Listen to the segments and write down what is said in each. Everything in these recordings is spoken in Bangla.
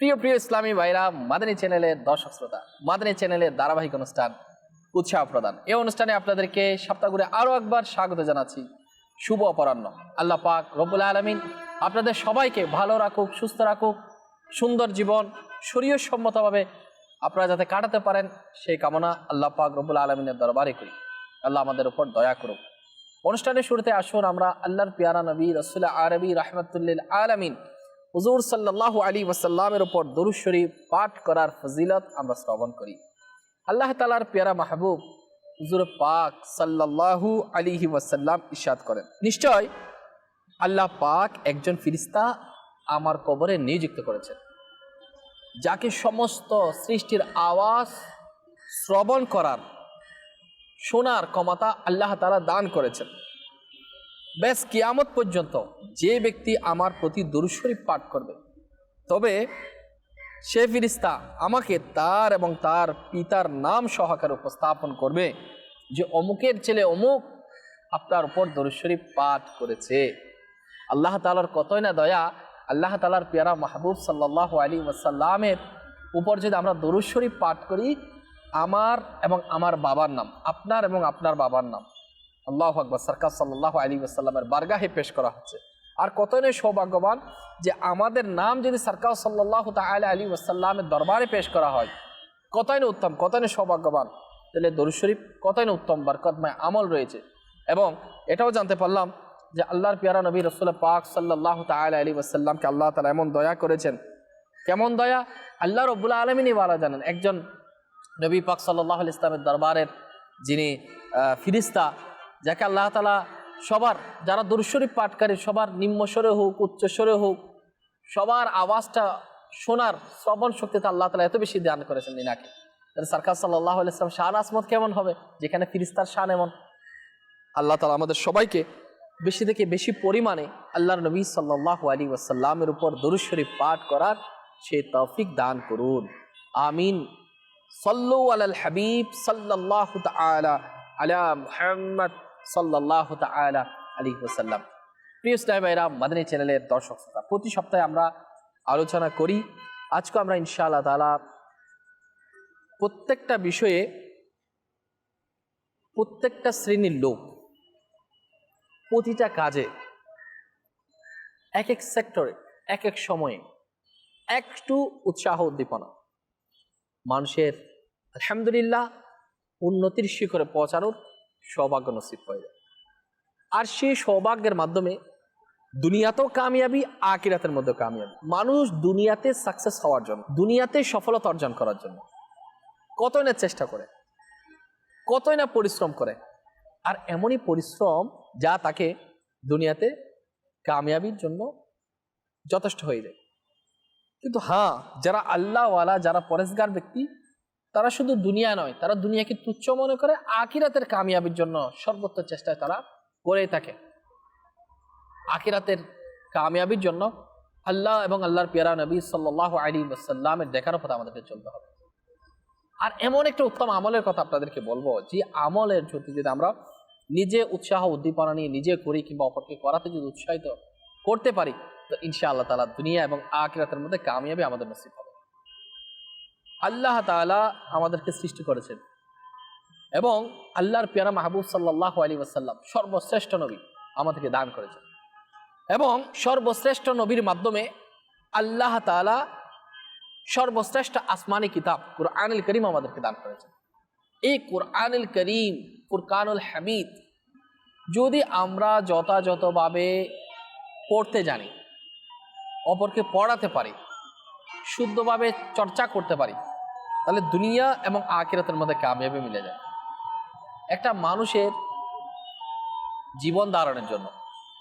প্রিয় প্রিয় ইসলামী ভাইরা, মাদানী চ্যানেলের দর্শক শ্রোতা, মাদানী চ্যানেলের ধারাবাহিক অনুষ্ঠান উৎসাহ প্রদান। এই অনুষ্ঠানে আপনাদেরকে সপ্তাহ ঘুরে আরও একবার স্বাগত জানাচ্ছি। শুভ অপরাহ্ন। আল্লাহ পাক রব্বুল আলমিন আপনাদের সবাইকে ভালো রাখুক, সুস্থ রাখুক, সুন্দর জীবন শরীয় সম্মতভাবে আপনারা যাতে কাটাতে পারেন, সেই কামনা আল্লাহ পাক রব্বুল আলমিনের দরবারে করি। আল্লাহ আমাদের উপর দয়া করুক। অনুষ্ঠানের শুরুতে আসুন আমরা আল্লাহর পিয়ারা নবী রসুল্লাহ আরবি রহমতুল্লিল আলমিন হুজুর সাল্লাহ আলী ওয়াসাল্লামের ওপর দরুদ শরীফ পাঠ করার ফজিলত আমরা শ্রবণ করি। আল্লাহ তালার পেয়ারা মাহবুব হুজুর পাক সাল্লাল্লাহু আলিহি ওয়াসাল্লাম ইশাদ করেন। নিশ্চয় আল্লাহ পাক একজন ফিরিস্তা আমার কবরে নিযুক্ত করেছেন, যাকে সমস্ত সৃষ্টির আওয়াজ শ্রবণ করার শোনার ক্ষমতা আল্লাহ তালা দান করেছেন। বেশ কিয়ামত পর্যন্ত যে ব্যক্তি আমার প্রতি দরুশরীফ পাঠ করবে, তবে সে ফিরিস্তা আমাকে তার এবং তার পিতার নাম সহকারে উপস্থাপন করবে যে অমুকের ছেলে অমুক আপনার উপর দরুশরীফ পাঠ করেছে। আল্লাহ তালার কতই না দয়া, আল্লাহ তালার পেয়ারা মাহবুব সাল্লাহ আলী ওয়াসাল্লামের উপর যদি আমরা দরুদ শরীফ পাঠ করি, আমার এবং আমার বাবার নাম, আপনার এবং আপনার বাবার নাম আল্লাহ আকবর সরকার সাল্লাহ আলী আসাল্লামের বারগাহে পেশ করা হচ্ছে। আর কতই নয় সৌভাগ্যবান যে আমাদের নাম যদি সরকার সাল্লাহ তাল আলী ওসাল্লামের দরবারে পেশ করা হয়, কতই না উত্তম, কতই না সৌভাগ্যবান। তাহলে দরুদ শরীফ কতই না উত্তম, বরকতময় আমল রয়েছে। এবং এটাও জানতে পারলাম যে আল্লাহর পিয়ারা নবী রসুল পাক সাল্লাহ তাল আলী ওসাল্লামকে আল্লাহ তালা এমন দয়া করেছেন। কেমন দয়া? আল্লাহ রব্বুল্লা আলমিনই বলা জানেন। একজন নবী পাক সাল্লাহ ইসলামের দরবারের যিনি ফিরিস্তা যাকে আল্লাহ তালা সবার, যারা দুরশরীফ পাঠকারী, সবার নিম্নস্বরে হোক উচ্চস্বরে হোক, সবার আওয়াজটা শোনার শ্রবণ শক্তিতে আল্লাহ তালা এত বেশি দান করেছেন নিনাকে সরকার সাল্লাহ ইসলাম শান আসমত কেমন হবে? যেখানে ফিরিস্তার শান এমন। আল্লাহ তালা আমাদের সবাইকে বেশি থেকে বেশি পরিমাণে আল্লাহর নবী সাল্লাহ আলী ওয়াসাল্লামের উপর দরুশরীফ পাঠ করার সে তৌফিক দান করুন। আমিন। সল্লু আলাল হাবিব সাল্লাহ তালা আলা মুহাম্মদ। সাল্লাহ তালা আলী ওসাল্লাম প্রিয় ইসলাম মাদানী চ্যানেলের দর্শক শ্রোতা, প্রতি সপ্তাহে আমরা আলোচনা করি। আজকে আমরা ইনশাআল্লাহ তালা প্রত্যেকটা বিষয়ে প্রত্যেকটা শ্রেণির লোক প্রতিটা কাজে এক এক সেক্টরে এক এক সময়ে একটু উৎসাহ উদ্দীপনা। মানুষের আলহামদুলিল্লাহ উন্নতির শিখরে পৌঁছানোর সৌভাগ্য নসিব হয়ে যায়। আর সেই সৌভাগ্যের মাধ্যমে দুনিয়াতেও কামিয়াবি আকিরাতের মধ্যেও কামিয়াবি। মানুষ দুনিয়াতে সাকসেস হওয়ার জন্য, দুনিয়াতে সফলতা অর্জন করার জন্য কতই না চেষ্টা করে, কতই না পরিশ্রম করে, আর এমনই পরিশ্রম যা তাকে দুনিয়াতে কামিয়াবির জন্য যথেষ্ট হয়ে যায়। কিন্তু হ্যাঁ যারা আল্লাহওয়ালা, যারা পরেশগার ব্যক্তি তারা শুধু দুনিয়া নয়, তারা দুনিয়াকে তুচ্ছ মনে করে আকিরাতের কামিয়াবির জন্য সর্বোচ্চ চেষ্টায় তারা করে থাকে। আকিরাতের কামিয়াবির জন্য আল্লাহ এবং আল্লাহর পিয়ারা নবী সাল্লাহ আলী ওসাল্লামের দেখার পথে আমাদেরকে চলতে হবে। আর এমন একটা উত্তম আমলের কথা আপনাদেরকে বলব, যে আমলের যদি যদি আমরা নিজে উৎসাহ উদ্দীপনা নিয়ে নিজে করি কিংবা অপরকে করাতে যদি উৎসাহিত করতে পারি, তো ইনশা আল্লাহ তালা দুনিয়া এবং আকিরাতের মধ্যে কামিয়াবি আমাদের নসিব হবে। আল্লাহ তালা আমাদেরকে সৃষ্টি করেছেন। এবং আল্লাহর পেয়ারা মাহবুব সাল্লাহ আলী ওয়াসাল্লাম সর্বশ্রেষ্ঠ নবী আমাদেরকে দান করেছেন। এবং সর্বশ্রেষ্ঠ নবীর মাধ্যমে আল্লাহ তালা সর্বশ্রেষ্ঠ আসমানি কিতাব কুরআনুল করিম আমাদেরকে দান করেছেন। এই কুরআনুল করিম ফুরকানুল হামিদ যদি আমরা যথাযথভাবে পড়তে জানি, অপরকে পড়াতে পারি, শুদ্ধভাবে চর্চা করতে পারি তাহলে দুনিয়া এবং আকিরাতের মধ্যে কামিয়াবি মিলে যায়। একটা মানুষের জীবন ধারণের জন্য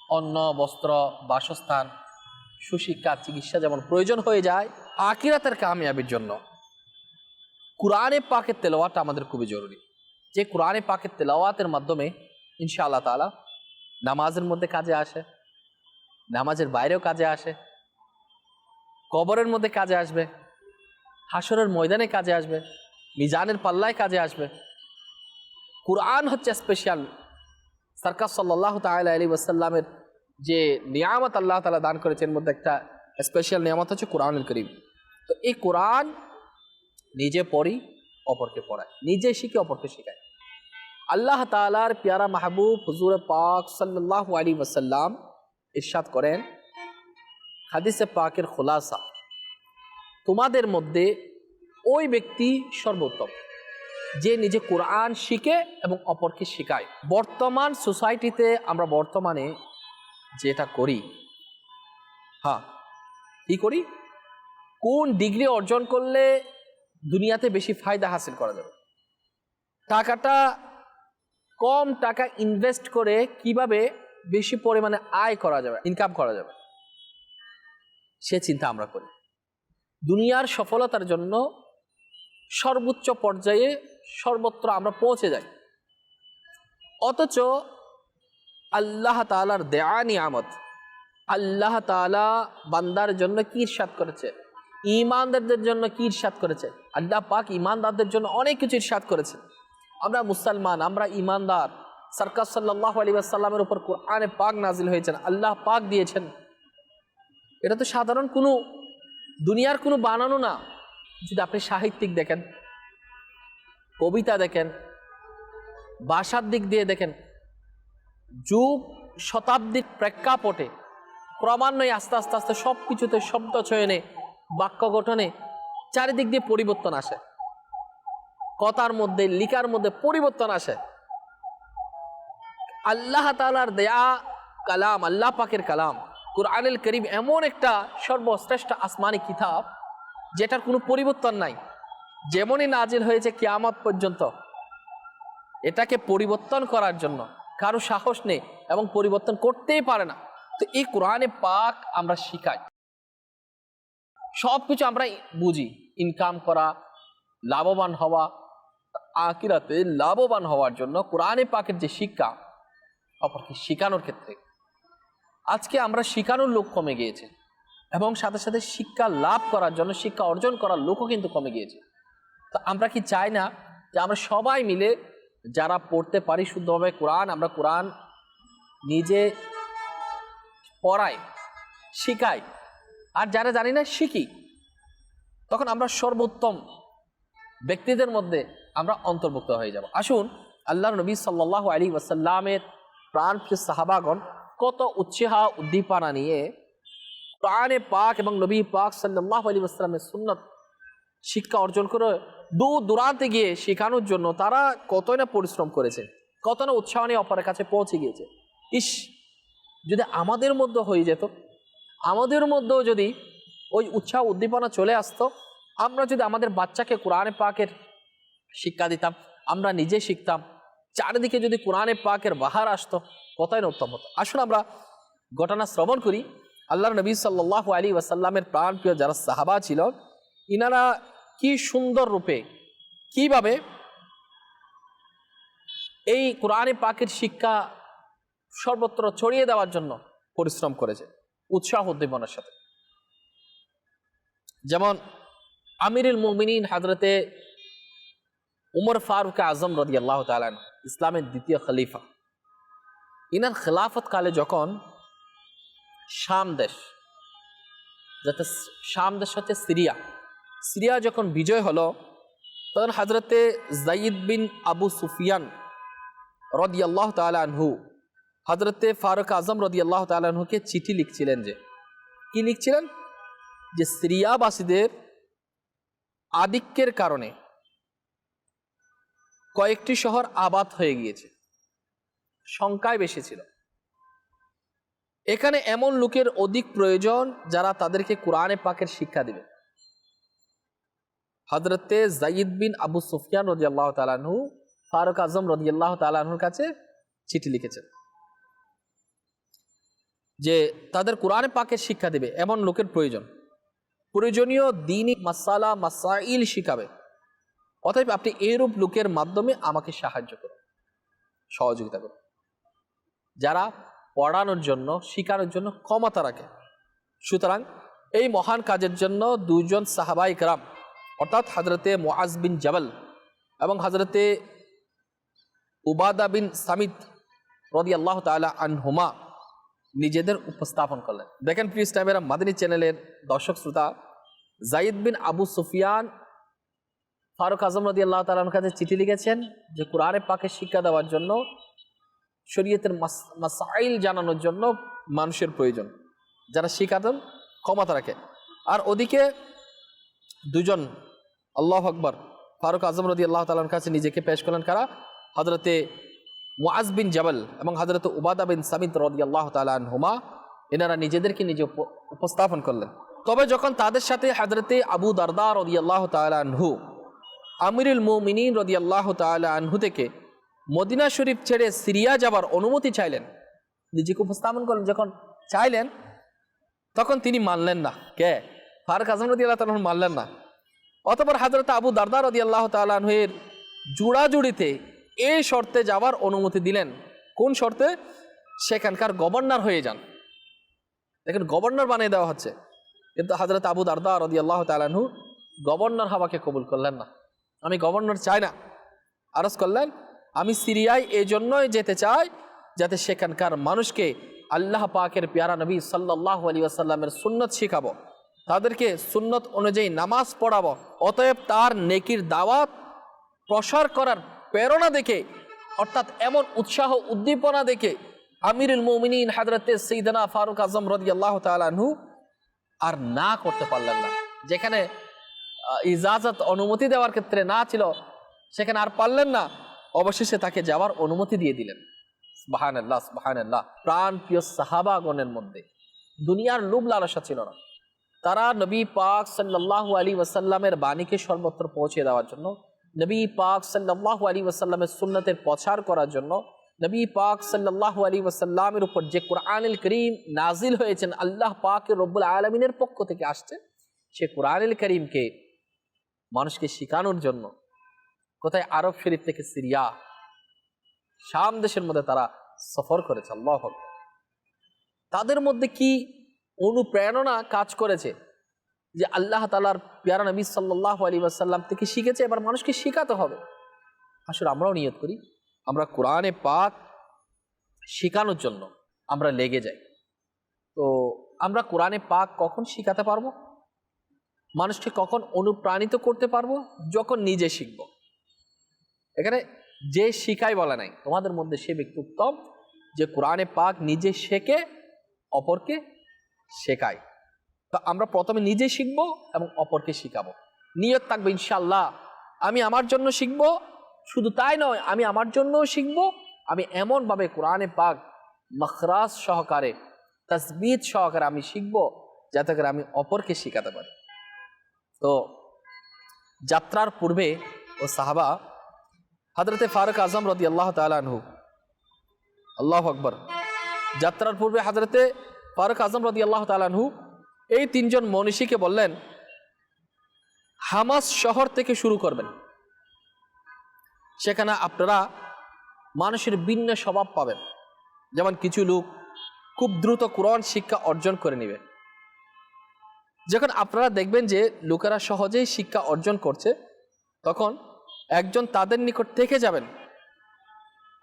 অন্ন, বস্ত্র, বাসস্থান, সুশিক্ষা, চিকিৎসা যেমন প্রয়োজন হয়ে যায় আকিরাতের কামিয়াবির জন্য কোরআনে পাকের তেলাওয়াতটা আমাদের খুবই জরুরি। যে কোরআনে পাকের তেলাওয়াতের মাধ্যমে ইনশা আল্লাহ তালা নামাজের মধ্যে কাজে আসে, নামাজের বাইরেও কাজে আসে, কবরের মধ্যে কাজে আসবে হাসরের ময়দানে কাজে আসবে, মিজানের পাল্লায় কাজে আসবে। কোরআন হচ্ছে স্পেশাল সরকার সাল্লাহ তাল আলী ওয়াসাল্লামের যে নিয়ামত আল্লাহ তালা দান করেছে এর মধ্যে একটা স্পেশাল নিয়ামত হচ্ছে কোরআনুল করিম। তো এই কোরআন নিজে পড়ি, অপরকে পড়ায় নিজে শিখে, অপরকে শেখায় আল্লাহ তালার পেয়ারা মাহবুব হুজুর পাক সাল্লাহ আলী ওয়াসাল্লাম ইরশাদ করেন, হাদিসে পাকের খোলাসা। তোমাদের মধ্যে ওই ব্যক্তি সর্বোত্তম, যে নিজে কোরআন শিখে এবং অপরকে শেখায়। বর্তমান সোসাইটিতে আমরা বর্তমানে যেটা করি হ্যাঁ কি করি? কোন ডিগ্রি অর্জন করলে দুনিয়াতে বেশি ফায়দা হাসিল করা যাবে? টাকাটা, কম টাকা ইনভেস্ট করে কীভাবে বেশি পরিমাণে আয় করা যাবে ইনকাম করা যাবে? সে চিন্তা আমরা করি। দুনিয়ার সফলতার জন্য সর্বোচ্চ পর্যায়ে সর্বত্র আমরা পৌঁছে যাই। অথচ আল্লাহ তালার দেয়া নিয়ামত, আল্লাহ তালা বান্দার জন্য কি ইরশাদ করেছে? ইমানদারদের জন্য কি ইরশাদ করেছে? আল্লাহ পাক ইমানদারদের জন্য অনেক কিছু ইরশাদ করেছে। আমরা মুসলমান, আমরা ইমানদার সরকার সাল্লাহ আলী আসাল্লামের উপর কোরআনে পাক নাজিল হয়েছেন, আল্লাহ পাক দিয়েছেন। এটা তো সাধারণ কোনো দুনিয়ার কোনো বানানো না। যদি আপনি সাহিত্যিক দেখেন, কবিতা দেখেন, ভাষার দিক দিয়ে দেখেন, যুগ শতাব্দীর প্রেক্ষাপটে ক্রমান্বয়ে আস্তে আস্তে আস্তে সব কিছুতে শব্দ চয়নে বাক্য গঠনে চারিদিক দিয়ে পরিবর্তন আসে। কথার মধ্যে, লিখার মধ্যে পরিবর্তন আসে। আল্লাহ তালার দেয়া কালাম, আল্লাহ পাকের কালাম। কুরআনুল করিম এমন একটা সর্বশ্রেষ্ঠ আসমানি কিতাব যেটার কোনো পরিবর্তন নাই। যেমনই নাজিল হয়েছে কিয়ামত পর্যন্ত, এটাকে পরিবর্তন করার জন্য কারও সাহস নেই এবং পরিবর্তন করতেই পারে না। তো এই কোরআনে পাক আমরা শিখাই। সব কিছু আমরা বুঝি। ইনকাম করা, লাভবান হওয়া আকিরাতে লাভবান হওয়ার জন্য কোরআনে পাকের যে শিক্ষা, অপরকে শেখানোর ক্ষেত্রে। আজকে আমরা শেখানোর লোক কমে গিয়েছে এবং সাথে সাথে শিক্ষা লাভ করার জন্য, শিক্ষা অর্জন করার লোকও কিন্তু কমে গিয়েছে। তো আমরা কি চাই না যে আমরা সবাই মিলে যারা পড়তে পারি শুদ্ধভাবে কোরআন, আমরা কোরআন নিজে পড়াই, শিখাই। আর যারা জানি না, শিখি। তখন আমরা সর্বোত্তম ব্যক্তিদের মধ্যে আমরা অন্তর্ভুক্ত হয়ে যাব। আসুন আল্লাহ নবী সাল্লাহ আলী ওয়াসাল্লামের প্রাণ সাহাবাগণ কত উৎসাহ, উদ্দীপনা নিয়ে প্রাণে পাক এবং নবী পাক সাল্লাহ আলী আসলামের সুন্নত শিক্ষা অর্জন করে দূর দূরান্তে গিয়ে শেখানোর জন্য তারা কতই না পরিশ্রম করেছে কত না উৎসাহ নিয়ে অপরের কাছে পৌঁছে গিয়েছে। ইস, যদি আমাদের মধ্যে হয়ে যেত, আমাদের মধ্যেও যদি ওই উৎসাহ, উদ্দীপনা চলে আসতো, আমরা যদি আমাদের বাচ্চাকে কোরআনে পাকের শিক্ষা দিতাম, আমরা নিজে শিখতাম, চারিদিকে যদি কোরআনে পাকের বাহার আসতো কতই উত্তম আসুন আমরা ঘটনা শ্রবণ করি। আল্লাহ নবী সাল্লাহ আলী ওয়াসাল্লামের প্রাণ প্রিয় যারা সাহাবা ছিল, ইনারা কি সুন্দর রূপে, কীভাবে এই কোরআনে পাকের শিক্ষা সর্বত্র ছড়িয়ে দেওয়ার জন্য পরিশ্রম করেছে, উৎসাহ উদ্দীপনার সাথে। যেমন আমিরুল মুমিনিন হাজরতে উমর ফারুক আজম রদি আল্লাহ তালান ইসলামের দ্বিতীয় খলিফা। ইনার খেলাফত কালে যখন শাম দেশ, যাতে শাম দেশ হচ্ছে সিরিয়া সিরিয়া যখন বিজয় হলো, তখন হাজরতে জাইদ বিন আবু সুফিয়ান রদি আল্লাহ তালানহু হজরতে ফারুক আজম রদি আল্লাহ তালাহুকে চিঠি লিখছিলেন যে, কি লিখছিলেন? যে সিরিয়াবাসীদের আধিক্যের কারণে কয়েকটি শহর আবাদ হয়ে গিয়েছে। সংখ্যায় বেশি ছিল। এখানে এমন লোকের অধিক প্রয়োজন যারা তাদেরকে কোরআনে পাকের শিক্ষা দিবে। হজরতে জাইদ বিন আবু সুফিয়ান রদি আল্লাহ তালাহু ফারুক আজম রদি আল্লাহ তালাহুর কাছে চিঠি লিখেছেন যে, তাদের কোরআনে পাকের শিক্ষা দেবে, এমন লোকের প্রয়োজন। প্রয়োজনীয় দিনই মাসালা, মাসাইল শিখাবে। অতএব আপনি এরূপ লোকের মাধ্যমে আমাকে সাহায্য করুন, সহযোগিতা করুন। যারা পড়ানোর জন্য, শেখানোর জন্য ক্ষমতা রাখে। সুতরাং এই মহান কাজের জন্য দুজন সাহাবাই কারাম, অর্থাৎ হজরতে মোয়াজ বিন জবল এবং হজরতে উবাদা বিন সামিদ রদি আল্লাহ তালা আনহুমা নিজেদের উপস্থাপন করলেন। দেখেন প্রিয় ইসলামেরা, মাদিনী চ্যানেলের দর্শক শ্রোতা, জাইদ বিন আবু সুফিয়ান ফারুক আজম রদি আল্লাহ তালার কাছে চিঠি লিখেছেন যে, কোরআনে পাকে শিক্ষা দেওয়ার জন্য শরীয়তের মাস- মাসাইল জানানোর জন্য মানুষের প্রয়োজন। যারা শিখাতেন ক্ষমতা রাখে আর ওদিকে দুজন, আল্লাহ আকবর, ফারুক আজম রদি আল্লাহ তালার কাছে নিজেকে পেশ করলেন কারা? হজরতে মুআজ বিন জাবাল এবং হজরত উবাদা বিন সামিদ রদি আল্লাহ হুমা এনারা নিজেদেরকে নিজে উপ- উপস্থাপন করলেন। তবে যখন তাদের সাথে হজরতে আবু দারদা রদি আল্লাহ তালহু আমিরুল মুমিনিন রদি আল্লাহ আনহু থেকে মদিনা শরীফ ছেড়ে সিরিয়া যাবার অনুমতি চাইলেন। নিজেকে উপস্থাপন করলেন। যখন চাইলেন, তখন তিনি মানলেন না। কে? ফারুক আজম রদি আল্লাহ তালন মানলেন না। অতপর হাজরত আবু দারদা রদি আল্লাহ তালহের জুড়াজুড়িতে এই শর্তে যাওয়ার অনুমতি দিলেন। কোন শর্তে? সেখানকার গভর্নর হয়ে যান। দেখেন, গভর্নর বানিয়ে দেওয়া হচ্ছে। কিন্তু হাজরত আবু দারদা রদি আল্লাহ তালাহু গভর্নর হওয়াকে কবুল করলেন না। আমি গভর্নর চাই না। আরজ করলেন আমি সিরিয়ায় এই জন্যই যেতে চাই যাতে সেখানকার মানুষকে আল্লাহ পাকের পেয়ারা নবী সাল্লাহ আলী আসাল্লামের সুন্নত শিখাবো। তাদেরকে সুন্নত অনুযায়ী নামাজ পড়াবো। অতএব তার নেকির দাওয়াত প্রসার করার প্রেরণা দেখে, অর্থাৎ এমন উৎসাহ উদ্দীপনা দেখে আমিরুল মমিনিন হাজরতে সৈদানা ফারুক আজম রদি আল্লাহ তালু আর না করতে পারলেন না। যেখানে ইজাজত অনুমতি দেওয়ার ক্ষেত্রে না ছিল, সেখানে আর পারলেন না। অবশেষে তাকে যাওয়ার অনুমতি দিয়ে দিলেন। বাহান আল্লাহ বাহান আল্লাহ প্রাণ প্রিয় সাহাবাগণের মধ্যে দুনিয়ার লোভ লালসা ছিল না। তারা নবী পাক সাল্লাহ আলী ওয়াসাল্লামের বাণীকে সর্বত্র পৌঁছে দেওয়ার জন্য, নবী পাক সাল্লাহ আলী ওয়াসাল্লামের সুন্নতের প্রচার করার জন্য, নবী পাক সাল্লাহ আলী ওয়াসাল্লামের উপর যে কোরআনুল করিম নাজিল হয়েছেন, আল্লাহ পাক রব্বুল আলমিনের পক্ষ থেকে আসছে, সে কোরআনুল করিমকে মানুষকে শেখানোর জন্য কোথায়? আরব শরীফ থেকে সিরিয়া। শাম দেশের মধ্যে তারা সফর করেছে, আল্লাহ তাদের মধ্যে কি অনুপ্রেরণা কাজ করেছে? যে আল্লাহ তালার পিয়ারা নবী সাল্লাহ আলী আসাল্লাম থেকে শিখেছে, এবার মানুষকে শেখাতে হবে। আসলে আমরাও নিয়ত করি, আমরা কোরআনে পাক শেখানোর জন্য আমরা লেগে যাই। তো আমরা কোরআনে পাক কখন শিখাতে পারব? মানুষকে কখন অনুপ্রাণিত করতে পারব? যখন নিজে শিখব। এখানে যে শিখাই বলা নাই, তোমাদের মধ্যে সে ব্যক্তি উত্তম যে কোরআনে পাক নিজে শেখে, অপরকে শেখায়। তো আমরা প্রথমে নিজে শিখব এবং অপরকে শিখাবো। নিয়ত থাকবে ইনশাল্লাহ আমি আমার জন্য শিখব, শুধু তাই নয়, আমি আমার জন্যও শিখব, আমি এমনভাবে কোরআনে পাক মখরাজ সহকারে তসবিদ সহকারে আমি শিখব, যাতে করে আমি অপরকে শিখাতে পারি। তো যাত্রার পূর্বে ও সাহাবা হজরতে ফারুক আজম রদি আল্লাহ তালু আল্লাহ আকবর। যাত্রার পূর্বে হজরতে ফারুক আজম রদি আল্লাহ তালু এই তিনজন মনীষীকে বললেন, হামাস শহর থেকে শুরু করবেন। সেখানে আপনারা মানুষের ভিন্ন স্বভাব পাবেন। যেমন কিছু লোক খুব দ্রুত কোরআন শিক্ষা অর্জন করে নেবে। যখন আপনারা দেখবেন যে লোকেরা সহজেই শিক্ষা অর্জন করছে, তখন একজন তাদের নিকট থেকে যাবেন।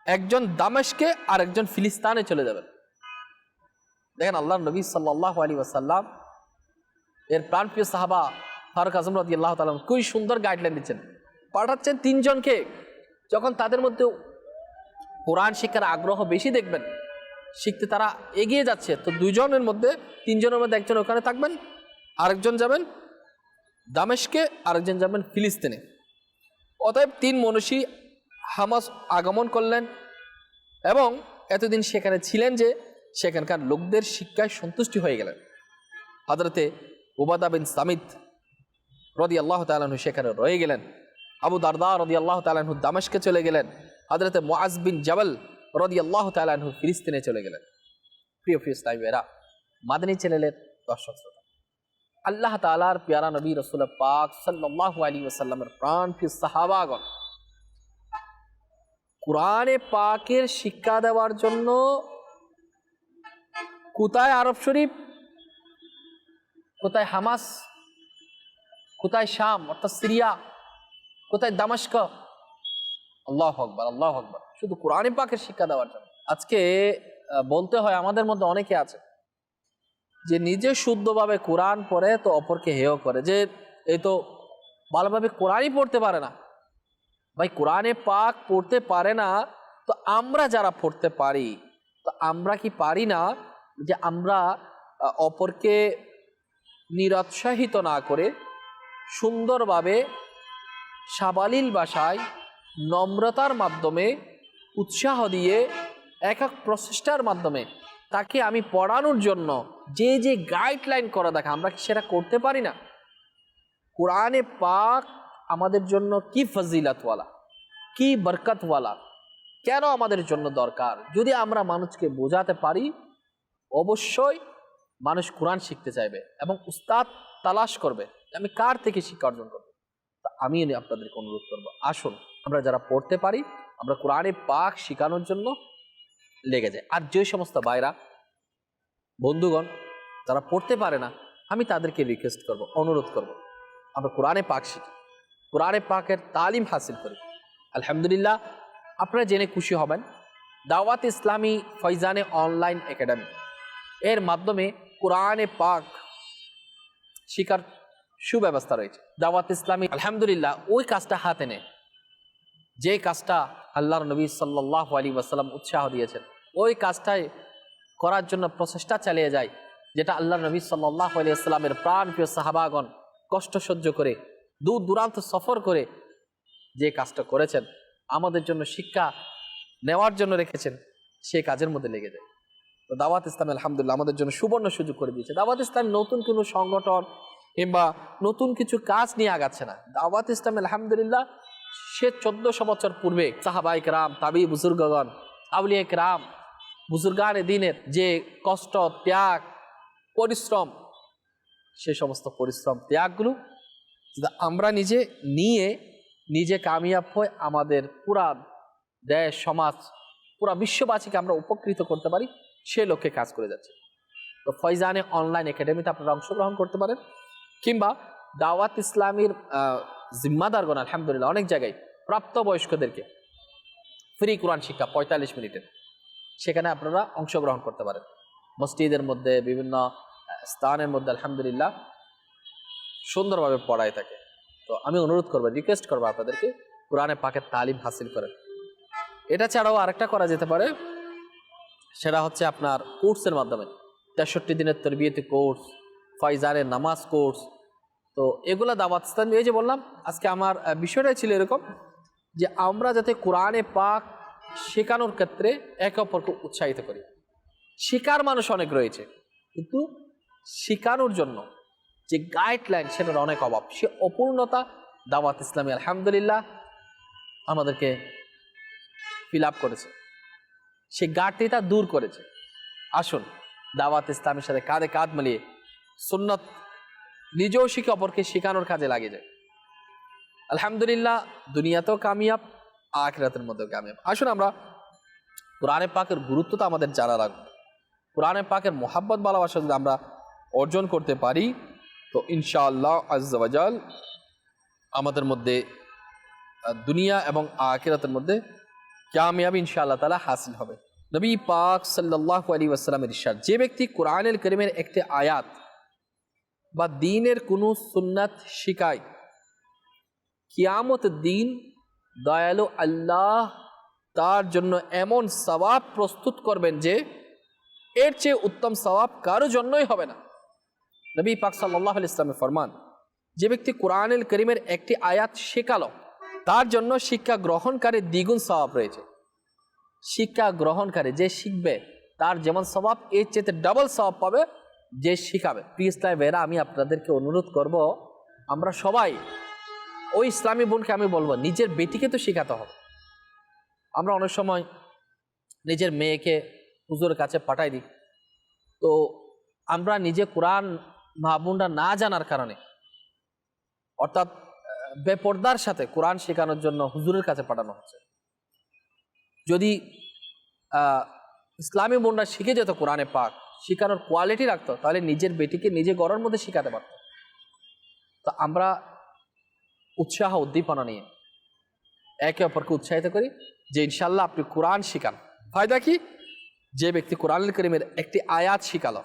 একজন দামেশকে আর একজন ফিলিস্তানে চলে যাবেন। দেখেন আল্লাহ নবী সাল্লাহ আলী ওয়াসাল্লাম, এর প্রাণপ্রিয় সাহাবা ফারুক আজম রদি আল্লাহ তালাম খুবই সুন্দর গাইডলাইন দিচ্ছেন। পাঠাচ্ছেন তিনজনকে, যখন তাদের মধ্যে কোরআন শিক্ষার আগ্রহ বেশি দেখবেন, শিখতে তারা এগিয়ে যাচ্ছে। তো দুজনের মধ্যে, তিনজনের মধ্যে একজন ওখানে থাকবেন, আরেকজন যাবেন দামেশকে, আরেকজন যাবেন ফিলিস্তিনে। অতএব তিন মনীষী হামাস আগমন করলেন এবং এতদিন সেখানে ছিলেন যে সেখানকার লোকদের শিক্ষায় সন্তুষ্টি হয়ে গেলেন। হজরতে উবাদা বিন সামিদ রদি আল্লাহ তালাহু সেখানে রয়ে গেলেন। আবু দারদা রদি আল্লাহ তালাহু দামেশকে চলে গেলেন। হজরতে মোয়াজ বিন জাবল রদি আল্লাহ তালাহু ফিলিস্তিনে চলে গেলেন। প্রিয় প্রিয় ইসলামীরা মাদানী চ্যানেলের দর্শক শ্রোতা আল্লাহ তালার পেয়ারা নবী রসুল পাক সাল্লাহ প্রাণ ফি সাহাবাগণ, কোরআনে পাকের শিক্ষা দেওয়ার জন্য কোথায় আরব শরীফ, কোথায় হামাস, কোথায় শাম, অর্থাৎ সিরিয়া, কোথায় দামাস্ক? আল্লাহ আকবর আল্লাহ আকবর। শুধু কোরআনে পাকের শিক্ষা দেওয়ার জন্য। আজকে বলতে হয় আমাদের মধ্যে অনেকে আছে যে নিজে শুদ্ধভাবে কোরআন পড়ে তো অপরকে হেয় করে। যে এই তো ভালোভাবে কোরআনই পড়তে পারে না। ভাই, কোরআনে পাক পড়তে পারে না, তো আমরা যারা পড়তে পারি, তো আমরা কি পারি না যে আমরা অপরকে নিরুৎসাহিত না করে সুন্দরভাবে সাবালিল ভাষায় নম্রতার মাধ্যমে উৎসাহ দিয়ে এক এক প্রচেষ্টার মাধ্যমে তাকে আমি পড়ানোর জন্য যে যে গাইডলাইন করা দেখা, আমরা কি সেটা করতে পারি না? কোরআনে পাক আমাদের জন্য কি ফজিলাতওয়ালা, কি বরকতওয়ালা, কেন আমাদের জন্য দরকার? যদি আমরা মানুষকে বোঝাতে পারি, অবশ্যই মানুষ কোরআন শিখতে চাইবে এবং উস্তাদ তালাশ করবে আমি কার থেকে শিক্ষা অর্জন করব। তা আমি আপনাদেরকে অনুরোধ করব। আসুন, আমরা যারা পড়তে পারি, আমরা কোরআনে পাক শেখানোর জন্য লেগে যায়। আর যে সমস্ত বাইরা বন্ধুগণ যারা পড়তে পারে না, আমি তাদেরকে রিকোয়েস্ট করব, অনুরোধ করব। আমরা কোরআনে পাক শিখি। কোরআনে পাকের তালিম হাসিল করি। আলহামদুলিল্লাহ, আপনারা জেনে খুশি হবেন, দাওয়াত ইসলামী ফৈজানে অনলাইন একাডেমি এর মাধ্যমে কোরআনে পাক শিকার সুব্যবস্থা রয়েছে। দাওয়াত ইসলামী, আলহামদুলিল্লাহ, ওই কাজটা হাতে নেয় যে কাজটা আল্লাহর নবী সাল্লাহ আলী ওয়াসাল্লাম উৎসাহ দিয়েছেন। ওই কাজটাই করার জন্য প্রচেষ্টা চালিয়ে যায়, যেটা আল্লাহ নবী সাল্লাহ আলী আসসালামের প্রাণ প্রিয় সাহাবাগণ কষ্ট সহ্য করে, দূর দূরান্ত সফর করে যে কাজটা করেছেন, আমাদের জন্য শিক্ষা নেওয়ার জন্য রেখেছেন সেই কাজের মধ্যে লেগে যায়। তো দাওয়াত ইসলাম আলহামদুলিল্লাহ আমাদের জন্য সুবর্ণ সুযোগ করে দিয়েছে। দাওয়াত ইসলাম নতুন কোনো সংগঠন কিংবা নতুন কিছু কাজ নিয়ে আগাচ্ছে না। দাওয়াত ইসলাম আলহামদুলিল্লাহ সে চোদ্দশো বছর পূর্বে সাহাবাইক রাম তাবি বুজুর্গগণ আউলিয়াক রাম বুজুর্গান দিনের যে কষ্ট, ত্যাগ, পরিশ্রম, সে সমস্ত পরিশ্রম, ত্যাগগুলো আমরা নিজে নিয়ে নিজে কামিয়াব হয়ে আমাদের পুরা দেশ, সমাজ, পুরা বিশ্ববাসীকে আমরা উপকৃত করতে পারি, সে লক্ষ্যে কাজ করে যাচ্ছে। তো ফয়জানে অনলাইন একাডেমিতে আপনারা অংশগ্রহণ করতে পারেন, কিংবা দাওয়াত ইসলামীর জিম্মাদারগণ আলহামদুলিল্লাহ, অনেক জায়গায় প্রাপ্তবয়স্কদেরকে। ফ্রি কোরআন শিক্ষা পঁয়তাল্লিশ মিনিটের। সেখানে আপনারা অংশগ্রহণ করতে পারেন। মসজিদের মধ্যে, বিভিন্ন স্থানের মধ্যে, আলহামদুলিল্লাহ, সুন্দরভাবে পড়ায় থাকে। তো আমি অনুরোধ করব রিকোয়েস্ট করব আপনাদেরকে, কোরআনে পাকের তালিম হাসিল করেন। এটা ছাড়াও আরেকটা করা যেতে পারে। সেটা হচ্ছে আপনার কোর্সের মাধ্যমে। তেষট্টি দিনের তরবিয়তি কোর্স, ফয়জানের নামাজ কোর্স তো এগুলো দাওয়াত ইসলাম এই যে বললাম, আজকে আমার বিষয়টাই ছিল এরকম যে আমরা যাতে কোরআনে পাক শেখানোর ক্ষেত্রে একে অপরকে উৎসাহিত করি। শেখার মানুষ অনেক রয়েছে, কিন্তু শেখানোর জন্য যে গাইডলাইন সেটার অনেক অভাব। সে অপূর্ণতা দাওয়াত ইসলামী আলহামদুলিল্লাহ আমাদেরকে ফিল করেছে। সে ঘাটতিটা দূর করেছে। আসুন, দাওয়াত ইসলামের সাথে কাঁধে কাঁধ মিলিয়ে সুন্নত নিজেও শিখে অপরকে শেখানোর কাজে লাগে যায়। আলহামদুলিল্লাহ, দুনিয়াতেও কামিয়াব, আখরাতের মধ্যেও কামিয়াব। আসুন আমরা কোরআনে পাকের গুরুত্বটা আমাদের জানা রাখব কোরআনে পাকের মোহাব্বত, ভালোবাসা যদি আমরা অর্জন করতে পারি, তো ইনশাআল্লাহ আজ্জাল আমাদের মধ্যে দুনিয়া এবং আখিরাতের মধ্যে কামিয়াবি ইনশাআল্লাহ তালা হাসিল হবে। নবী পাক সাল্লাহ আলী ওয়াসালামের ইরশাদ, যে ব্যক্তি কোরআনের করিমের একটি আয়াত বা দিনের কোনো সুন্নাত শিকায় কিয়ামত দিন দয়ালু আল্লাহ তার জন্য এমন সওয়াব প্রস্তুত করবেন যে, এর চেয়ে উত্তম সওয়াব কারও জন্যই হবে না। নবী পাক সাল্লাহ ইসলামের ফরমান, যে ব্যক্তি কোরআনুল করিমের একটি আয়াত শেখালো, তার জন্য শিক্ষা গ্রহণকারী দ্বিগুণ স্বভাব রয়েছে। শিক্ষা গ্রহণকারী যে শিখবে, তার যেমন স্বভাব এর চেয়ে ডাবল স্বভাব পাবে যে শিখাবে প্রিয় ইসলাম ভাইয়েরা আমি আপনাদেরকে অনুরোধ করব, আমরা সবাই ওই ইসলামী বোনকে আমি বলব, নিজের বেটিকে তো শেখাতে হবে। আমরা অনেক সময় নিজের মেয়েকে হুজুরের কাছে পাঠাই দিই। তো আমরা নিজে কোরআন মা বোনরা না জানার কারণে, অর্থাৎ বেপর্দার সাথে কোরআন শেখানোর জন্য হুজুরের কাছে পাঠানো হচ্ছে। যদি ইসলামী বোনরা শিখে যেত কোরআনে পাক শিখানোর কোয়ালিটি রাখতো, তাহলে নিজের বেটিকে নিজে গড়ের মধ্যে শিখাতে পারত। তো আমরা উৎসাহ উদ্দীপনা নিয়ে একে অপরকে উৎসাহিত করি যে ইনশাল্লাহ আপনি কোরআন শিখান। ফায়দা কি যে ব্যক্তি কোরআন করিমের একটি আয়াত শিখালো,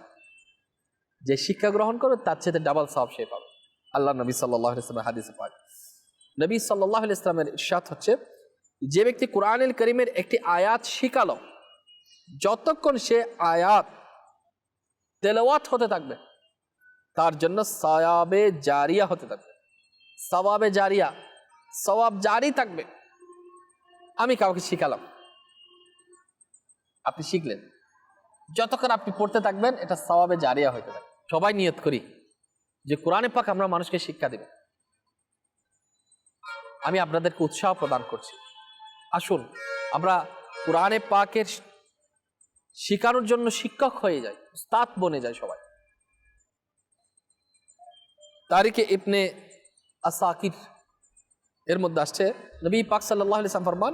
যে শিক্ষা গ্রহণ করবে, তার সাথে ডাবল সব সে পাবে। আল্লাহ নবী সাল্লাহ ইসলামের হাদিসে নবী সাল্লাহ ইসলামের ইরশাদ হচ্ছে, যে ব্যক্তি কোরআনুল করিমের একটি আয়াত শিখালো, যতক্ষণ সে আয়াত তেলাওয়াত হতে থাকবে। তার জন্য সয়াবে জারিয়া হতে থাকবে। সওয়াবে জারিয়া, সওয়াব জারি থাকবে। আমি কাউকে শিখালাম। আপনি শিখলেন। যতক্ষণ আপনি পড়তে থাকবেন, এটা সওয়াবে জারিয়া হতে থাকবে। সবাই নিয়ত করি যে কোরআনে পাক আমরা মানুষকে শিক্ষা দেব আমি আপনাদেরকে উৎসাহ প্রদান করছি। আসুন, আমরা কোরআনে পাকের শেখানোর জন্য শিক্ষক হয়ে যায়, উস্তাদ বনে যায় সবাই। তারিখে ইবনে আসাকির এর মধ্যে আসছে, নবী পাক সাল্লাহ আলিয়াম ফরমান,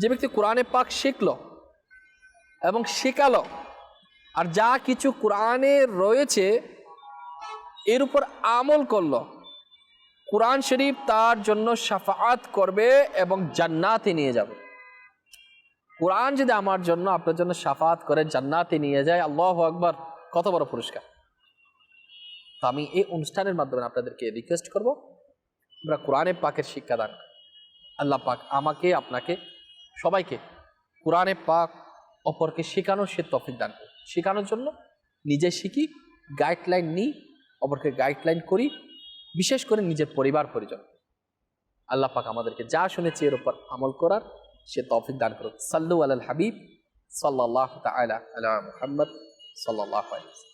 যে ব্যক্তি কোরআনে পাক শিখলো এবং শেখালো, আর যা কিছু কোরআনে রয়েছে এর উপর আমল করল, কোরআন শরীফ তার জন্য সাফাত করবে এবং জান্নাতে নিয়ে যাবে। কোরআন যদি আমার জন্য, আপনার জন্য সাফাত করে, জান্নাতে নিয়ে যায়, আল্লাহ আকবর, কত বড় পুরস্কার? তো আমি এই অনুষ্ঠানের মাধ্যমে আপনাদেরকে রিকোয়েস্ট করব, আমরা কোরআনে পাকের শিক্ষা দান। আল্লাহ পাক আমাকে, আপনাকে, সবাইকে কোরআনে পাক অপরকে শেখানোর সে তফিক দান শেখানোর জন্য নিজে শিখি গাইডলাইন নিই, অপরকে গাইডলাইন করি, বিশেষ করে নিজের পরিবার পরিজন। আল্লাহ পাক আমাদেরকে যা শুনেছি এর উপর আমল করার সে তৌফিক দান করুক সাল্লু আল হাবিব সাল্লাহ তালা আলা মুহাম্মদ সাল্লাহ আলাইহি ওয়াসাল্লাম।